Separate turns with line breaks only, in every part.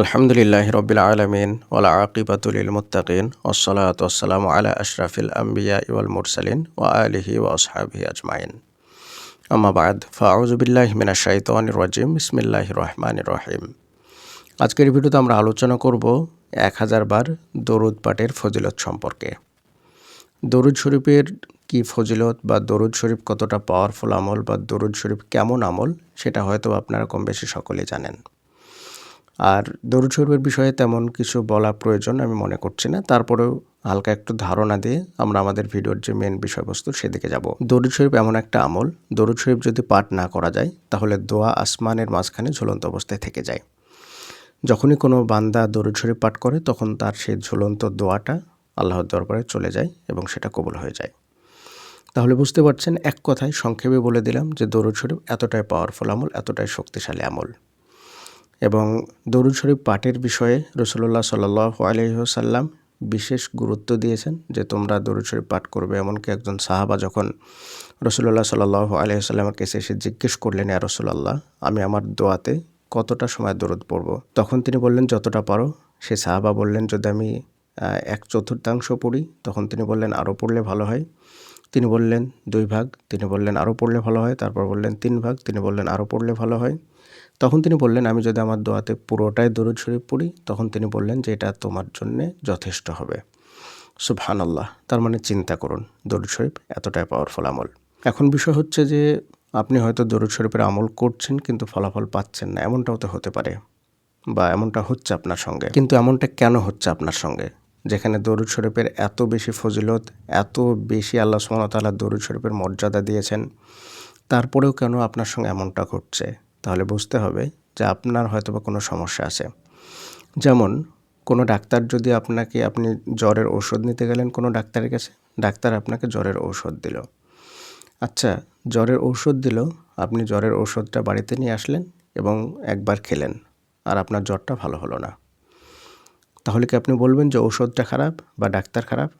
আলহামদুলিল্লাহ রবিল আলমিন ওলা আকিবাতুল মুত্তাকিন ওসলাত ওসালাম আলা আশরাফিল আম্বিয়া ইউল মুরসালিন ও আলিহি ও আসহাবি আজমাইন। আমাবাদ ফাউজুবিল্লাহ মিনা শাইতান রাজিম ইসমিল্লাহ রহমান রহিম। আজকের ভিডিওতে আমরা আলোচনা করব এক হাজার বার দরুদ পাঠের ফজিলত সম্পর্কে। দরুদ শরীফের কি ফজিলত বা দরুদ শরীফ কতটা পাওয়ারফুল আমল বা দরুদ শরীফ কেমন আমল, সেটা হয়তো আপনারা কম বেশি সকলেই জানেন। আর দরুদ শরীফের বিষয়ে তেমন কিছু বলা প্রয়োজন আমি মনে করছি না। তারপরেও হালকা একটু ধারণা দিয়ে আমরা আমাদের ভিডিওর যে মেন বিষয়বস্তু সেদিকে যাব। দরুদ শরীফ এমন একটা আমল। দরুদ শরীফ যদি পাঠ না করা যায়, তাহলে দোয়া আসমানের মাঝখানে ঝুলন্ত অবস্থায় থেকে যায়। যখনই কোনো বান্দা দরুদ শরীফ পাঠ করে, তখন তার সেই ঝুলন্ত দোয়াটা আল্লাহর দরবারে চলে যায় এবং সেটা কবুল হয়ে যায়। তাহলে বুঝতে পারছেন, এক কথায় সংক্ষেপে বলে দিলাম যে দরুদ শরীফ এতটাই পাওয়ারফুল আমল, এতটাই শক্তিশালী আমল। এবং দরুদ শরীফ পাঠের বিষয়ে রসুল্লাহ সাল্লাহ আলহিহসাল্লাম বিশেষ গুরুত্ব দিয়েছেন যে তোমরা দরুদ শরীফ পাঠ করবে। এমনকি একজন সাহাবা যখন রসুল্লাহ সাল্লাহ আলহিহাল্লামের কাছে এসে জিজ্ঞেস করলেন, ইয়া রসুল্লাহ আমি আমার দোয়াতে কতটা সময় দরুদ পড়ব? তখন তিনি বললেন, যতটা পারো। সে সাহাবা বললেন, যদি আমি এক চতুর্থাংশ পড়ি? তখন তিনি বললেন আরও পড়লে ভালো হয়। তিনি বললেন, দুই ভাগ। তিনি বললেন আরও পড়লে ভালো হয়। তারপর বললেন, তিন ভাগ। তিনি বললেন আরও পড়লে ভালো হয়। তখন তিনি বললেন, আমি যদি আমার দোয়াতে পুরোটাই দরুদ শরীফ পড়ি, তখন তিনি বললেন যে এটা তোমার জন্যে যথেষ্ট হবে। সুবহান আল্লাহ তার মানে চিন্তা করুন, দরুদ শরীফ এতটাই পাওয়ারফুল আমল। এখন বিষয় হচ্ছে যে, আপনি হয়তো দরুদ শরীফের আমল করছেন, কিন্তু ফলাফল পাচ্ছেন না। এমনটাও তো হতে পারে বা এমনটা হচ্ছে আপনার সঙ্গে। কিন্তু এমনটা কেন হচ্ছে আপনার সঙ্গে? যেখানে দরুদ শরীফের এত বেশি ফজিলত, এত বেশি আল্লাহ সুমতাল্লাহ দরুদ শরীফের মর্যাদা দিয়েছেন, তারপরেও কেন আপনার সঙ্গে এমনটা ঘটছে? তাহলে বুঝতে হবে যে আপনার হয়তো বা কোনো সমস্যা আছে। যেমন, কোনো ডাক্তার যদি আপনাকে, আপনি জ্বরের ঔষধ নিতে গেলেন কোনো ডাক্তারের কাছে, ডাক্তার আপনাকে জ্বরের ঔষধ দিল। আচ্ছা জ্বরের ঔষধ দিল, আপনি জ্বরের ঔষধটা বাড়িতে নিয়ে আসলেন এবং একবার খেলেন, আর আপনার জ্বরটা ভালো হলো না। তাহলে কি আপনি বলবেন যে ঔষধটা খারাপ বা ডাক্তার খারাপ?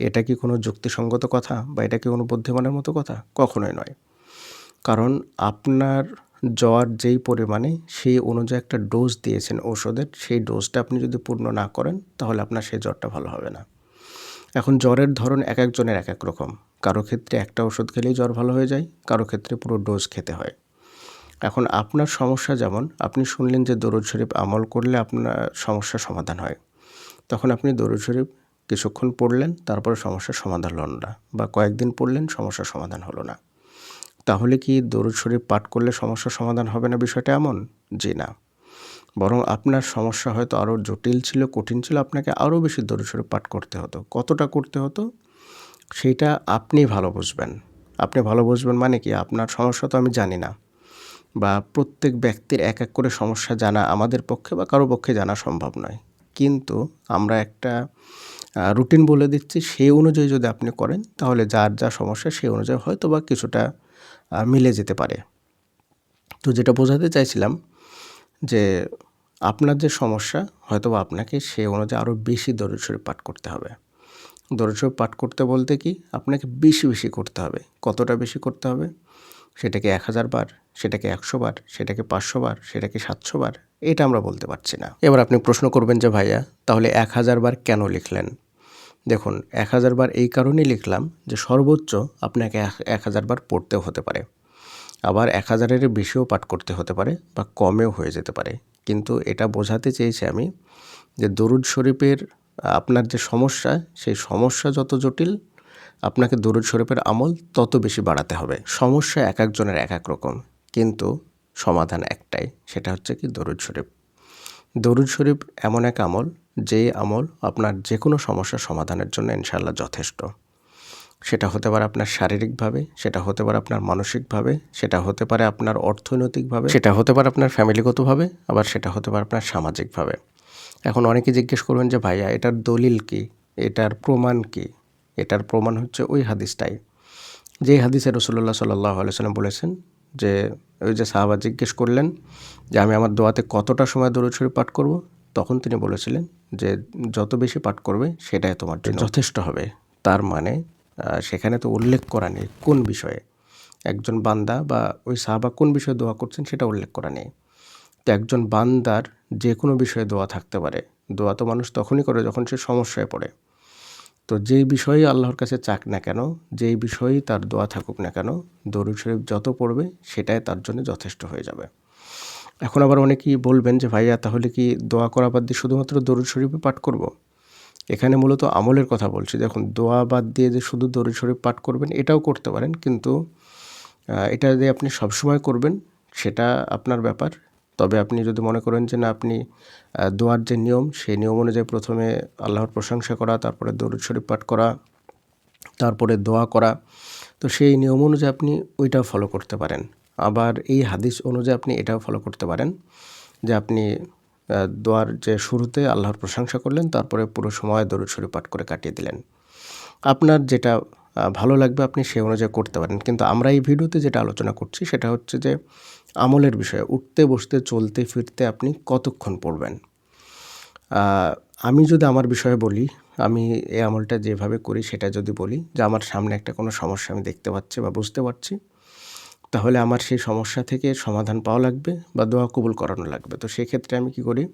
এটা কি কোনো যুক্তিসঙ্গত কথা বা এটা কি কোনো বুদ্ধিমানের মতো কথা? কখনোই নয়। কারণ আপনার জ্বর যেই পরিমাণে, সেই অনুযায়ী একটা ডোজ দিয়েছেন ওষুধের সেই ডোজটা আপনি যদি পূর্ণ না করেন, তাহলে আপনার সেই জ্বরটা ভালো হবে না। এখন জ্বরের ধরন এক একজনের এক এক রকম। কারও ক্ষেত্রে একটা ওষুধ খেলেই জ্বর ভালো হয়ে যায়, কারও ক্ষেত্রে পুরো ডোজ খেতে হয়। এখন আপনার সমস্যা যেমন, আপনি শুনলেন যে দরুদ শরীফ আমল করলে আপনার সমস্যার সমাধান হয়। তখন আপনি দরুদ শরীফ কিছুক্ষণ পড়লেন, তারপরে সমস্যার সমাধান হলো না বা কয়েকদিন পড়লেন, সমস্যার সমাধান হলো না। তাহলে কি দরুদ শরীফ পাঠ করলে সমস্যার সমাধান হবে না বিষয়টা এমন? জি না। বরং আপনার সমস্যা হয়তো আরও জটিল ছিল, কঠিন ছিল, আপনাকে আরও বেশি দরুদ শরীফ পাঠ করতে হতো। কতটা করতে হতো? সেইটা আপনি ভালো বুঝবেন। আপনি ভালো বুঝবেন মানে কি? আপনার সমস্যা তো আমি জানি না। বা প্রত্যেক ব্যক্তির এক এক করে সমস্যা জানা আমাদের পক্ষে বা কারও পক্ষে জানা সম্ভব নয়। কিন্তু আমরা একটা রুটিন বলে দিচ্ছি, সেই অনুযায়ী যদি আপনি করেন, তাহলে যার যা সমস্যা, সেই অনুযায়ী হয়তো বা কিছুটা মিলে যেতে পারে। তো যেটা বোঝাতে চাইছিলাম যে আপনার যে সমস্যা হয়তো আপনাকে সে অনুযায়ী আরও বেশি দরুদ পাঠ করতে হবে। দরুদ পাঠ করতে বলতে কি, আপনাকে বেশি বেশি করতে হবে। কতটা বেশি করতে হবে? সেটাকে এক হাজার বার, সেটাকে একশো বার, সেটাকে পাঁচশো বার, সেটাকে সাতশো বার, এটা আমরা বলতে পারছি না। এবার আপনি প্রশ্ন করবেন যে ভাইয়া, তাহলে এক হাজার বার কেন লিখলেন? দেখুন, এক হাজার বার এই কারণেই লিখলাম যে সর্বোচ্চ আপনাকে এক হাজার বার পড়তেও হতে পারে। আবার এক হাজারের বেশিও পাঠ করতে হতে পারে বা কমেও হয়ে যেতে পারে। কিন্তু এটা বোঝাতে চেয়েছি আমি যে দরুদ শরীফের, আপনার যে সমস্যা, সেই সমস্যা যত জটিল, আপনাকে দরুদ শরীফের আমল তত বেশি বাড়াতে হবে। সমস্যা এক একজনের এক এক রকম, কিন্তু সমাধান একটাই, সেটা হচ্ছে কি দরুদ শরীফ। দরুদ শরীফ এমন এক আমল যে আমল আপনার যে কোনো সমস্যার সমাধানের জন্য ইনশাল্লাহ যথেষ্ট। সেটা হতে পারে আপনার শারীরিকভাবে, সেটা হতে পারে আপনার মানসিকভাবে, সেটা হতে পারে আপনার অর্থনৈতিকভাবে, সেটা হতে পারে আপনার ফ্যামিলিগতভাবে, আবার সেটা হতে পারে আপনার সামাজিকভাবে। এখন অনেকে জিজ্ঞেস করবেন যে, ভাইয়া, এটার দলিল কি? এটার প্রমাণ কি? এটার প্রমাণ হচ্ছে ওই হাদিসটাই। যে হাদিসে রসুল্লাহ সাল্লাহ আলসালাম বলেছেন যে, ওই যে সাহাবা জিজ্ঞেস করলেন যে, আমি আমার দোয়াতে কতটা সময় দৌড়ছড়ি পাঠ করব? তখন তিনি বলেছিলেন যে যত বেশি পাঠ করবে সেটাই তোমার জন্য যথেষ্ট হবে। তার মানে সেখানে তো উল্লেখ করা নেই কোন বিষয়ে। একজন বান্দা বা ওই সাহাবা কোন বিষয়ে দোয়া করছেন সেটা উল্লেখ করা নেই। তো একজন বান্দার যে কোনো বিষয়ে দোয়া থাকতে পারে। দোয়া তো মানুষ তখনই করে যখন সে সমস্যায় পড়ে। তো যেই বিষয়ে আল্লাহর কাছে চাক না কেন, যেই বিষয়েই তার দোয়া থাকুক না কেন, দরুদ শরীফ যত পড়বে সেটাই তার জন্য যথেষ্ট হয়ে যাবে। এখন আবার অনেকেই বলবেন যে, ভাইয়া, তাহলে কি দোয়া করা বাদ দিয়ে শুধুমাত্র দরুদ শরীফে পাঠ করব। এখানে মূলত আমলের কথা বলছি। দেখুন, দোয়া বাদ দিয়ে যে শুধু দরুদ শরীফ পাঠ করবেন, এটাও করতে পারেন। কিন্তু এটা যে আপনি সবসময় করবেন, সেটা আপনার ব্যাপার। তবে আপনি যদি মনে করেন যে, না, আপনি দোয়ার যে নিয়ম, সেই নিয়ম অনুযায়ী প্রথমে আল্লাহর প্রশংসা করা, তারপরে দরুদ শরীফ পাঠ করা, তারপরে দোয়া করা, তো সেই নিয়ম অনুযায়ী আপনি ওইটাও ফলো করতে পারেন। আবার এই হাদিস অনুযায়ী আপনি এটাও ফলো করতে পারেন যে আপনি দোয়ার যে শুরুতে আল্লাহর প্রশংসা করলেন, তারপরে পুরো সময় দরুদ শরীফ পাঠ করে কাটিয়ে দিলেন। আপনার যেটা ভালো লাগবে আপনি সেই অনুযায়ী করতে পারেন। কিন্তু আমরা এই ভিডিওতে যেটা আলোচনা করছি সেটা হচ্ছে যে আমলের বিষয়ে, উঠতে, বসতে, চলতে, ফিরতে আপনি কতক্ষণ পড়বেন। আমি যদি আমার বিষয়ে বলি, আমি এই আমলটা যেভাবে করি সেটা যদি বলি যে আমার সামনে একটা কোনো সমস্যা আমি দেখতে পাচ্ছি বা বুঝতে পারছি তাহলে আমার সেই সমস্যা থেকে সমাধান পাওয়া লাগবে বা দোয়া কবুল করানো লাগবে। তো সেক্ষেত্রে আমি কি করি?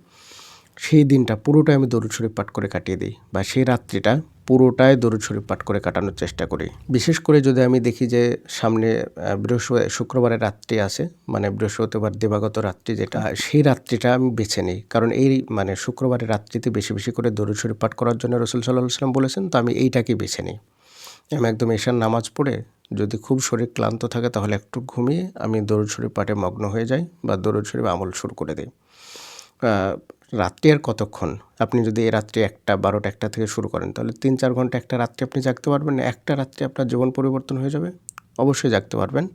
সেই দিনটা পুরোটাই আমি দরুদ শরীফ পাঠ করে কাটিয়ে দিই বা সেই রাত্রিটা পুরোটাই দরুদ শরীফ পাঠ করে কাটানোর চেষ্টা করি। বিশেষ করে যদি আমি দেখি যে সামনে বৃহস্পতি শুক্রবারের রাত্রি আছে মানে বৃহস্পতিবার দেবাগত রাত্রি যেটা সেই রাত্রিটা আমি বেছে নিই। কারণ এই মানে শুক্রবারের রাত্রিতে বেশি বেশি করে দরুদ শরীফ পাঠ করার জন্য রসুল সাল্লাহ সাল্লাম বলেছেন, তো আমি এইটাকে বেছে নিই। আমি একদম এশার নামাজ পড়ে যদি খুব শরীর ক্লান্ত থাকে তাহলে একটু ঘুমিয়ে আমি দরুদ শরীফ পাঠে মগ্ন হয়ে যাই বা দরুদ শরীফ আমল শুরু করে দিই। রাত্রি আর কতক্ষণ? আপনি যদি এই রাত্রি একটা, বারোটা, একটা থেকে শুরু করেন, তাহলে তিন, চার ঘণ্টা একটা রাত্রি আপনি জাগতে পারবেন। একটা রাত্রি আপনার জীবন পরিবর্তন হয়ে যাবে। অবশ্যই জাগতে পারবেন।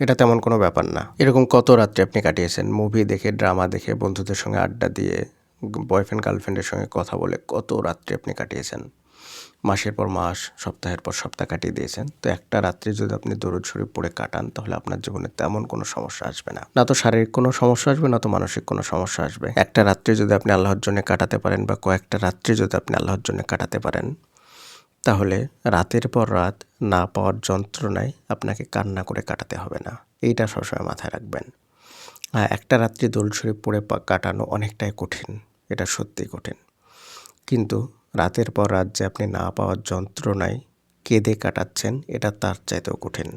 এটা তেমন কোনো ব্যাপার না। এরকম কত রাত্রি আপনি কাটিয়েছেন? মুভি দেখে, ড্রামা দেখে, বন্ধুদের সঙ্গে আড্ডা দিয়ে, বয়ফ্রেন্ড, গার্লফ্রেন্ডের সঙ্গে কথা বলে কত রাত্রি আপনি কাটিয়েছেন? মাসের পর মাস, সপ্তাহের পর সপ্তাহ কাটিয়ে দিয়েছেন। তো একটা রাত্রি যদি আপনি দরুদ শরীফ পড়ে কাটান, তাহলে আপনার জীবনে তেমন কোনো সমস্যা আসবে না। না তো শারীরিক কোনো সমস্যা আসবে, না তো মানসিক কোনো সমস্যা আসবে। একটা রাত্রি যদি আপনি আল্লাহর জন্য কাটাতে পারেন বা কয়েকটা রাত্রি যদি আপনি আল্লাহর জন্য কাটাতে পারেন, তাহলে রাতের পর রাত না পাওয়ার যন্ত্রণায় আপনাকে কান্না করে কাটাতে হবে না। এইটা সবসময় মাথায় রাখবেন। একটা রাত্রি দোল শরীফ পড়ে কাটানো অনেকটাই কঠিন, এটা সত্যিই কঠিন। কিন্তু রাতের পর রাত যে আপনি না পাওয়ার যন্ত্রণায় কেঁদে কাটাচ্ছেন, এটা তার চাইতেও কঠিন।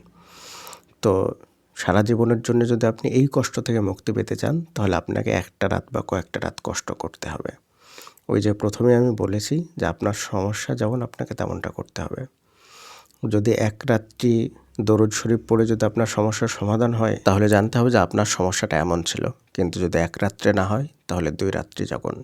তো সারা জীবনের জন্য যদি আপনি এই কষ্ট থেকে মুক্তি পেতে চান, তাহলে আপনাকে একটা রাত বা কয়েকটা রাত কষ্ট করতে হবে। ওই যে প্রথমে আমি বলেছি যে আপনার সমস্যা যেমন আপনাকে তেমনটা করতে হবে। যদি এক রাত্রি দরুদ শরীফ পড়ে যদি আপনার সমস্যার সমাধান হয়, তাহলে জানতে হবে যে আপনার সমস্যাটা এমন ছিল। কিন্তু যদি এক রাত্রে না হয়, তাহলে দুই রাত্রি যাগুন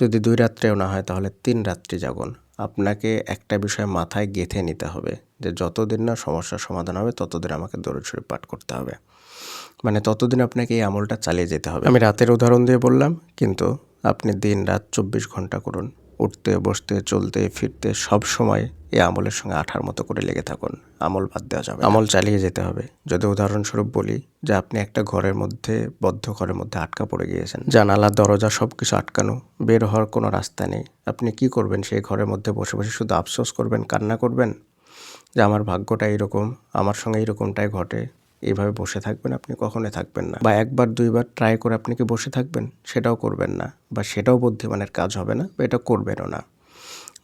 যদি দুই রাত্রেও না হয়, তাহলে তিন রাত্রি জাগুন। আপনাকে একটা বিষয় মাথায় গেঁথে নিতে হবে, যে যতদিন না সমস্যার সমাধান হবে, ততদিন আমাকে দরুদ শরীফ পাঠ করতে হবে। মানে ততদিন আপনাকে এই আমলটা চালিয়ে যেতে হবে। আমি রাতের উদাহরণ দিয়ে বললাম, কিন্তু আপনি দিন রাত চব্বিশ ঘণ্টা করুন। উঠতে, বসতে, চলতে, ফিরতে সব সময় এই আমলের সঙ্গে আঠার মতো করে লেগে থাকুন। আমল বাদ দেওয়া যাবে আমল চালিয়ে যেতে হবে। যদি উদাহরণস্বরূপ বলি যে আপনি একটা ঘরের মধ্যে, বদ্ধ ঘরের মধ্যে আটকা পড়ে গিয়েছেন, জানালা, দরজা সব কিছু আটকানো, বের হওয়ার কোনো রাস্তা নেই, আপনি কি করবেন? সেই ঘরের মধ্যে বসে বসে শুধু আফসোস করবেন, কান্না করবেন? যে আমার ভাগ্যটা এইরকম, আমার সঙ্গে এইরকমটাই ঘটে এইভাবে বসে থাকবেন আপনি কখনোই থাকবেন না। বা একবার, দুইবার ট্রাই করে আপনি কি বসে থাকবেন? সেটাও করবেন না। বা সেটাও বুদ্ধিমানের কাজ হবে না, বা এটা করবেনও না।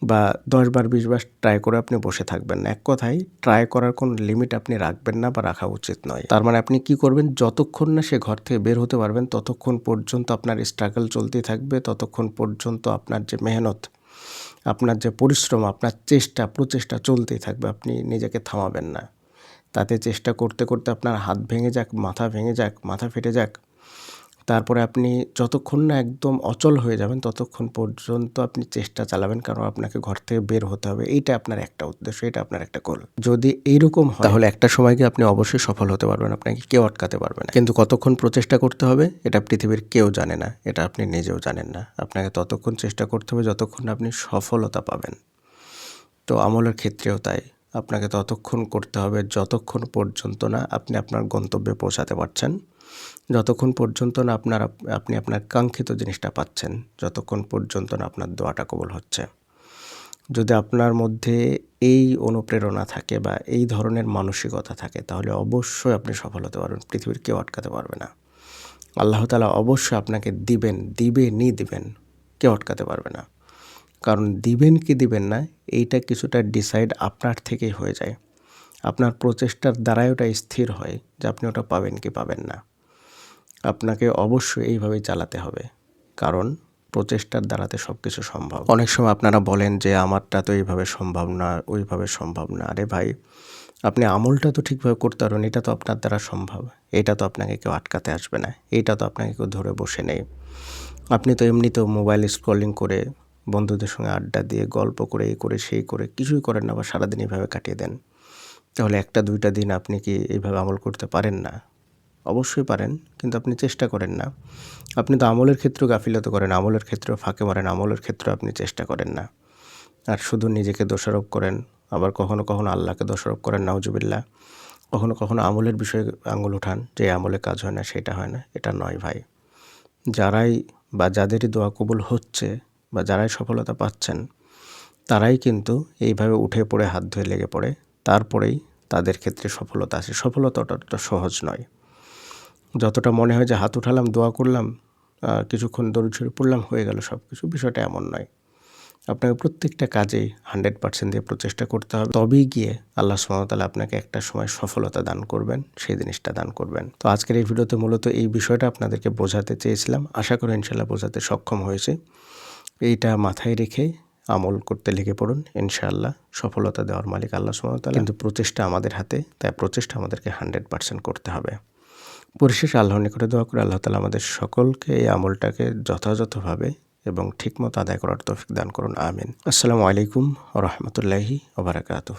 বা দশ বার বিশ বার ট্রাই করে আপনি বসে থাকবেন না। এক কথায় ট্রাই করার কোনো লিমিট আপনি রাখবেন না বা রাখা উচিত নয়। তার মানে আপনি কি করবেন? যতক্ষণ না সে ঘর থেকে বের হতে পারবেন, ততক্ষণ পর্যন্ত আপনার স্ট্রাগল চলতেই থাকবে, ততক্ষণ পর্যন্ত আপনার যে মেহনত, আপনার যে পরিশ্রম, আপনার চেষ্টা, প্রচেষ্টা চলতেই থাকবে। আপনি নিজেকে থামাবেন না। তাতে চেষ্টা করতে করতে আপনার হাত ভেঙে যাক, মাথা ভেঙে যাক, মাথা ফেটে যাক। তারপরে আপনি যতক্ষণ না একদম অচল হয়ে যাবেন, ততক্ষণ পর্যন্ত আপনি চেষ্টা চালাবেন কারণ আপনাকে ঘর থেকে বের হতে হবে। এইটা আপনার একটা উদ্দেশ্য, এটা আপনার একটা গোল যদি এইরকম হয়, তাহলে একটা সময় গিয়ে আপনি অবশ্যই সফল হতে পারবেন, আপনাকে কেউ আটকাতে পারবে না। কিন্তু কতক্ষণ প্রচেষ্টা করতে হবে, এটা পৃথিবীর কেউ জানে না, এটা আপনি নিজেও জানেন না। আপনাকে ততক্ষণ চেষ্টা করতে হবে যতক্ষণ আপনি সফলতা পাবেন। তো আমলের ক্ষেত্রেও তাই। আপনাকে ততক্ষণ করতে হবে যতক্ষণ পর্যন্ত না আপনি আপনার গন্তব্যে পৌঁছাতে পারছেন, যতক্ষণ পর্যন্ত না আপনার আপনি আপনার কাঙ্ক্ষিত জিনিসটা পাচ্ছেন, যতক্ষণ পর্যন্ত না আপনার দোয়াটা কবল হচ্ছে। যদি আপনার মধ্যে এই অনুপ্রেরণা থাকে বা এই ধরনের মানসিকতা থাকে, তাহলে অবশ্যই আপনি সফল হতে পারবেন, পৃথিবীর কেউ আটকাতে পারবে না। আল্লাহ তালা অবশ্যই আপনাকে দিবেন, দিবেনই দিবেন, কেউ আটকাতে পারবে না। কারণ দিবেন কি দিবেন না, এইটা কিছুটা ডিসাইড আপনার থেকেই হয়ে যায়। আপনার প্রচেষ্টার দ্বারাই ওটা স্থির হয় যে আপনি ওটা পাবেন কি পাবেন না। আপনাকে অবশ্যই এইভাবেই চালাতে হবে, কারণ প্রচেষ্টার দ্বারাতে সব কিছু সম্ভব। অনেক সময় আপনারা বলেন যে, আমারটা তো এইভাবে সম্ভব না, ওইভাবে সম্ভব না। আরে ভাই, আপনি আমলটা তো ঠিকভাবে করতে পারবেন, এটা তো আপনার দ্বারা সম্ভব। এটা তো আপনাকে কেউ আটকাতে আসবে না, এটা তো আপনাকে কেউ ধরে বসে নেই। আপনি তো এমনিতেও মোবাইল স্ক্রলিং করে বন্ধুদের সঙ্গে আড্ডা দিয়ে, গল্প করে এই করে, সেই করে, কিছুই করেন না বা সারাদিন এইভাবে কাটিয়ে দেন। তাহলে একটা, দুইটা দিন আপনি কি এইভাবে আমল করতে পারেন না? অবশ্যই পারেন, কিন্তু আপনি চেষ্টা করেন না। আপনি তো আমলের ক্ষেত্রেও গাফিলত করেন, আমলের ক্ষেত্রেও ফাঁকে মারেন, আমলের ক্ষেত্রেও আপনি চেষ্টা করেন না। আর শুধু নিজেকে দোষারোপ করেন, আবার কখনো কখনো আল্লাহকে দোষারোপ করেন নাউজুবিল্লা কখনো কখনো আমলের বিষয়ে আঙুল উঠান যে আমলে কাজ হয় না, সেটা হয় না, এটা নয় ভাই। যারাই বা যাদেরই দোয়া কবুল হচ্ছে বা যারাই সফলতা পাচ্ছেন, তারাই কিন্তু এইভাবে উঠে পড়ে, হাত ধুয়ে লেগে পড়ে। তারপরেই তাদের ক্ষেত্রে সফলতা আসে। সফলতাটা তো সহজ নয়। যতটা মনে হয় যে, হাত উঠালাম, দোয়া করলাম কিছুক্ষণ দৌড় ছড়ে পড়লাম, হয়ে গেল সব কিছু বিষয়টা এমন নয়। আপনাকে প্রত্যেকটা কাজেই হান্ড্রেড পার্সেন্ট দিয়ে প্রচেষ্টা করতে হবে। তবেই গিয়ে আল্লাহ সুমতালা আপনাকে একটা সময় সফলতা দান করবেন, সেই জিনিসটা দান করবেন। তো আজকের এই ভিডিওতে মূলত এই বিষয়টা আপনাদেরকে বোঝাতে চেয়েছিলাম। আশা করি ইনশাল্লাহ বোঝাতে সক্ষম হয়েছে। এইটা মাথায় রেখে আমল করতে লেগে পড়ুন, ইনশাআল্লাহ। সফলতা দেওয়ার মালিক আল্লাহ সুমতাল কিন্তু প্রচেষ্টা আমাদের হাতে, তাই প্রচেষ্টা আমাদেরকে হান্ড্রেড পার্সেন্ট করতে হবে। পরিশেষে আল্লাহ নিকটে দোয়া করে আল্লাহ তালা আমাদের সকলকে এই আমলটাকে যথাযথভাবে এবং ঠিকমতো আদায় করার তৌফিক দান করুন, আমিন। আসসালামু আলাইকুম রহমতুল্লাহি ওবরাকাতহ